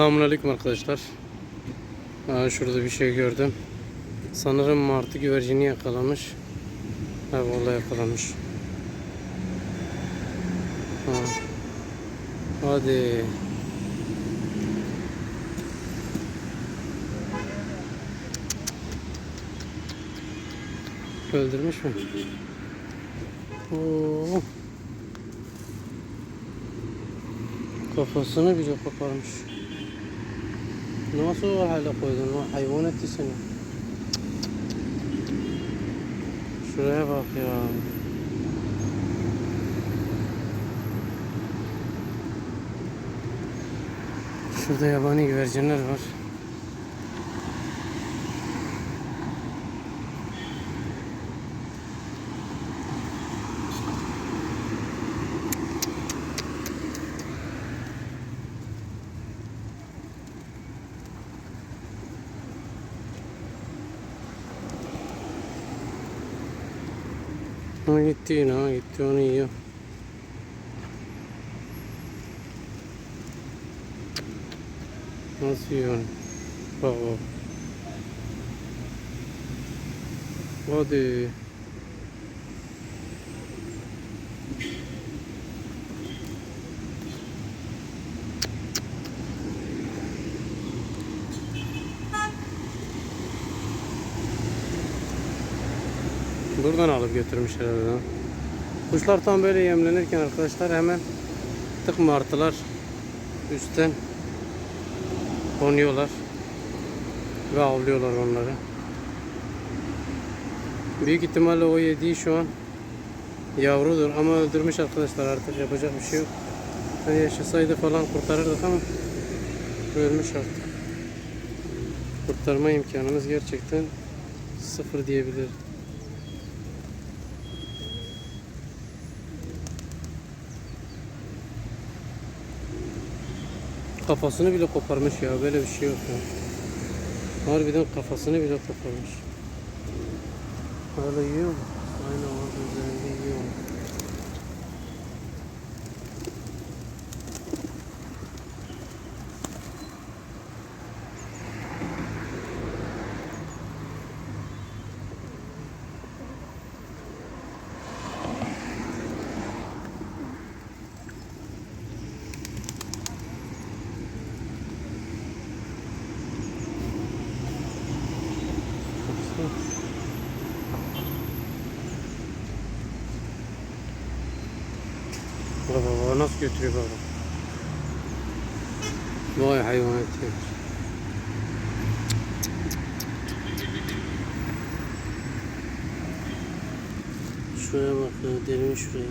Selamünaleyküm arkadaşlar. Aa, şurada bir şey gördüm. Sanırım martı güvercini yakalamış. Ha vallahi yakalamış. Ha. Hadi. Öldürmüş mü? Oo. Kafasını bile koparmış. Nasıl o hale koydun? O hayvan etti seni. Şuraya bak ya. Şurada yabani güvercinler var. Ha gitti yine ha gitti onu yiyor. Nasıl yiyor onu? Bak bak. Hadi. Buradan alıp götürmüş herhalde. ha. Kuşlar tam böyle yemlenirken arkadaşlar hemen tık martılar üstten konuyorlar ve avlıyorlar onları. Büyük ihtimalle o yediği şu an yavrudur ama öldürmüş arkadaşlar artık yapacak bir şey yok. Hani yaşasaydı falan kurtarırdık ama ölmüş artık. Kurtarma imkanımız gerçekten sıfır diyebiliriz. Kafasını bile koparmış ya. Böyle bir şey yok ya. Harbiden kafasını bile koparmış. Hala yiyor mu? Aynen orada üzerinde yiyor. Baksana. Baba baba nasıl götürüyor baba. Vay hayvanat ya. Şuraya bak ya derin şuraya.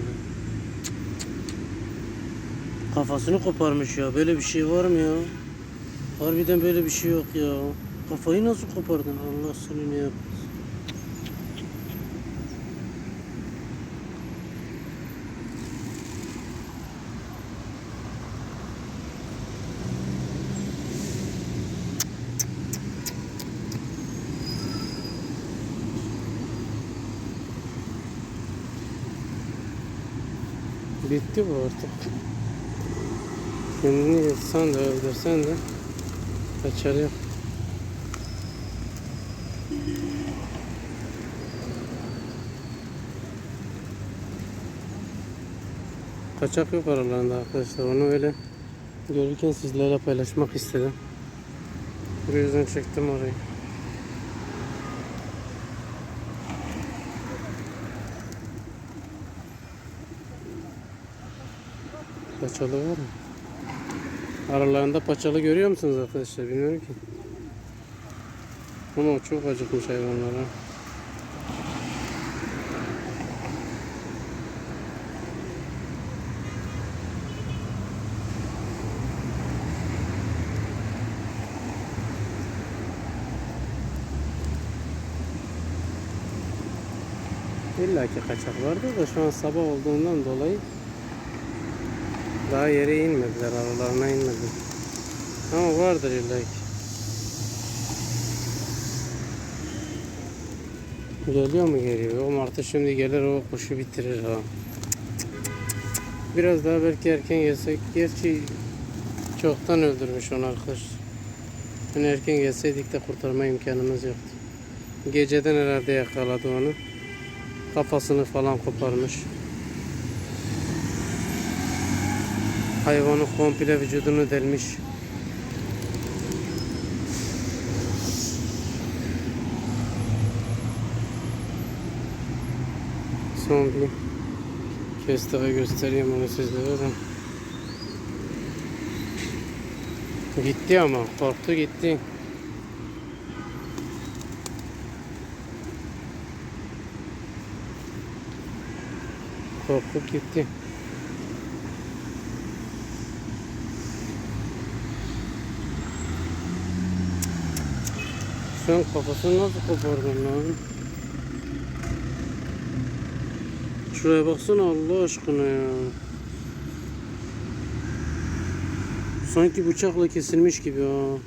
Kafasını koparmış ya. Böyle bir şey var mı ya? Harbiden böyle bir şey yok ya. Kafayı nasıl kopardın? Allah seni ne yapmasın. Bitti bu artık. Kendini yırtsan da öldürsen de kaçar yok. Kaçak yok aralarında arkadaşlar. Onu öyle görürken sizlerle paylaşmak istedim. Bu yüzden çektim orayı. Paçalı var mı? Aralarında paçalı görüyor musunuz arkadaşlar? Bilmiyorum ki. Ama çok acıkmış hayvanlar ha. İlla ki kaçak vardır da şu an sabah olduğundan dolayı daha yere inmediler, aralarına inmedi. Ama vardır illa. Geliyor mu geliyor? O martı şimdi gelir o kuşu bitirir ha. Biraz daha belki erken gelsek. Gerçi Çoktan öldürmüş onu arkadaş. Hani erken gelseydik de kurtarma imkanımız yoktu. Geceden herhalde yakaladı onu. Kafasını falan koparmış. Hayvanın komple vücudunu delmiş. Son bir kez daha göstereyim onu sizlere de. Gitti ama korktu gitti. Korkup gitti. Sen kafasını nasıl kopardın lan? Şuraya baksana Allah aşkına ya. Sanki bıçakla kesilmiş gibi ha.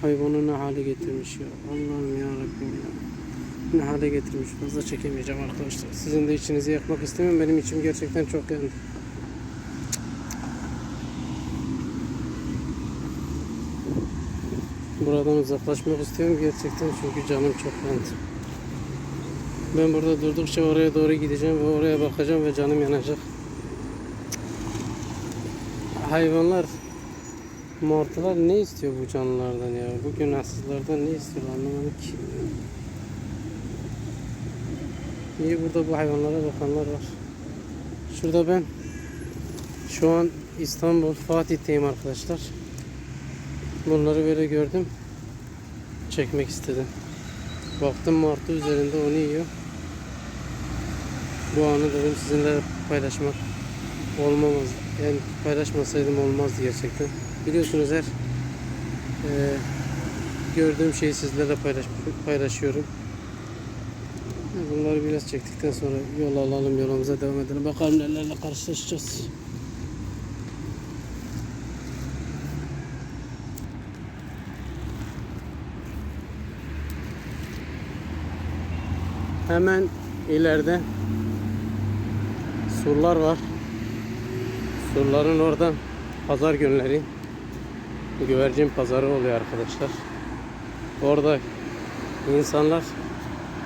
Hayvanı ne hale getirmiş ya. Allah'ım ya Rabbim ya. Ne hale getirmiş. Fazla çekemeyeceğim arkadaşlar. Sizin de içinizi yakmak istemem. Benim içim gerçekten çok yandı. Buradan uzaklaşmak istiyorum gerçekten çünkü canım çok yandı. Ben burada durdukça oraya doğru gideceğim ve oraya bakacağım ve canım yanacak. Hayvanlar, martılar ne istiyor bu canlılardan ya? Bu günahsızlardan ne istiyor anlamadım ki. Niye burada bu hayvanlara bakanlar var? Şurada ben şu an İstanbul Fatih'teyim arkadaşlar. Bunları böyle gördüm. Çekmek istedim. Baktım martı üzerinde onu yiyor. Bu anı dedim sizinle paylaşmak olmamaz. Yani paylaşmasaydım olmazdı gerçekten. Biliyorsunuz her e, gördüğüm şeyi sizlerle paylaş, paylaşıyorum. Bunları biraz çektikten sonra yol alalım yolumuza devam edelim. Bakalım nelerle karşılaşacağız. Hemen ileride surlar var. Surların orada pazar günleri güvercin pazarı oluyor arkadaşlar. Orada insanlar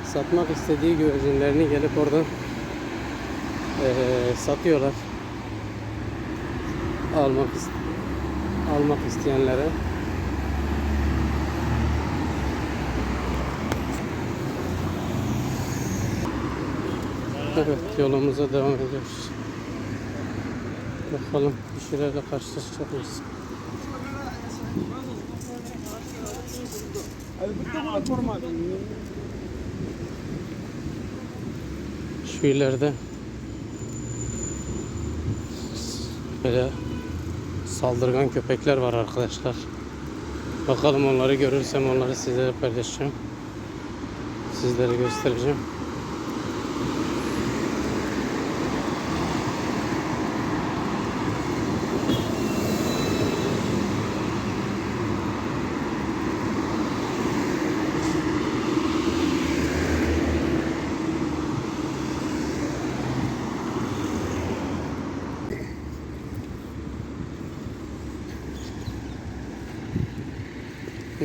satmak istediği güvercinlerini gelip oradan eee, satıyorlar. Almak almak isteyenlere. Evet yolumuza devam ediyoruz. Bakalım bir şeylerle karşılaşacak mıyız? Şu ileride böyle saldırgan köpekler var arkadaşlar. Bakalım onları görürsem onları sizlere paylaşacağım. Sizlere göstereceğim.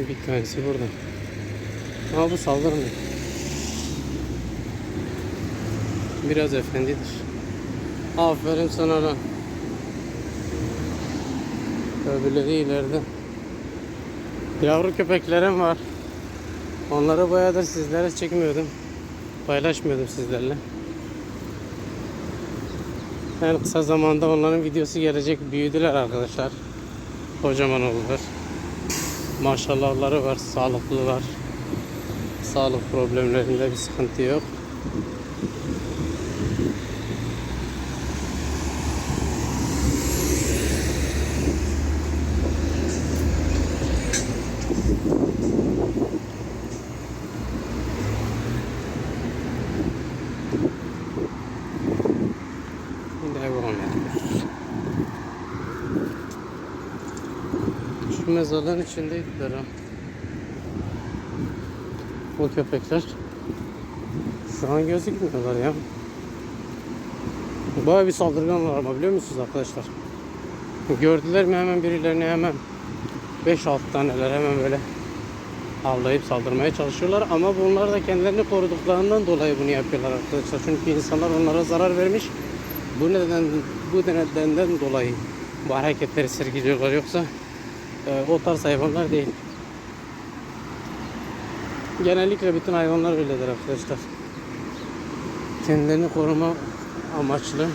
Bir tanesi burada. Ama bu saldırmıyor. Biraz efendidir. Aferin sana lan. Öbürleri ileride. Yavru köpeklerim var. Onları bayağıdır sizlere çekmiyordum. Paylaşmıyordum sizlerle. En kısa zamanda onların videosu gelecek. Büyüdüler arkadaşlar. Kocaman oldular. Maşallahları var, sağlıklılar. Sağlık problemlerinde bir sıkıntı yok. Devam ediyoruz. Şu mezarların içindeydiler ha. Bu köpekler. Şu an gözükmüyorlar ya. Baya bir saldırgan var ama biliyor musunuz arkadaşlar? Gördüler mi hemen birilerini hemen 5-6 taneler hemen böyle avlayıp saldırmaya çalışıyorlar ama bunlar da kendilerini koruduklarından dolayı bunu yapıyorlar arkadaşlar. Çünkü insanlar onlara zarar vermiş. Bu neden bu nedenden dolayı bu hareketleri sergiliyorlar yoksa e, o tarz hayvanlar değil. Genellikle bütün hayvanlar öyledir arkadaşlar. Kendilerini koruma amaçlı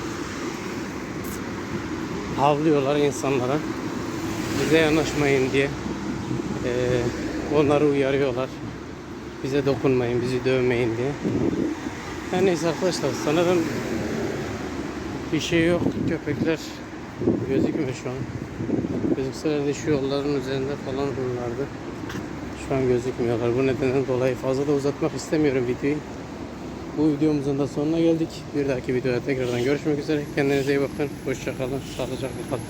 havlıyorlar insanlara. Bize yanaşmayın diye. Ee, onları uyarıyorlar. Bize dokunmayın, bizi dövmeyin diye. Her neyse arkadaşlar sanırım bir şey yok. Köpekler gözükmüyor şu an. Gözükseler de şu yolların üzerinde falan bunlardı. Şu an gözükmüyorlar. Bu nedenden dolayı fazla da uzatmak istemiyorum videoyu. Bu videomuzun da sonuna geldik. Bir dahaki videoda tekrardan görüşmek üzere. Kendinize iyi bakın. Hoşçakalın. Sağlıcakla kalın.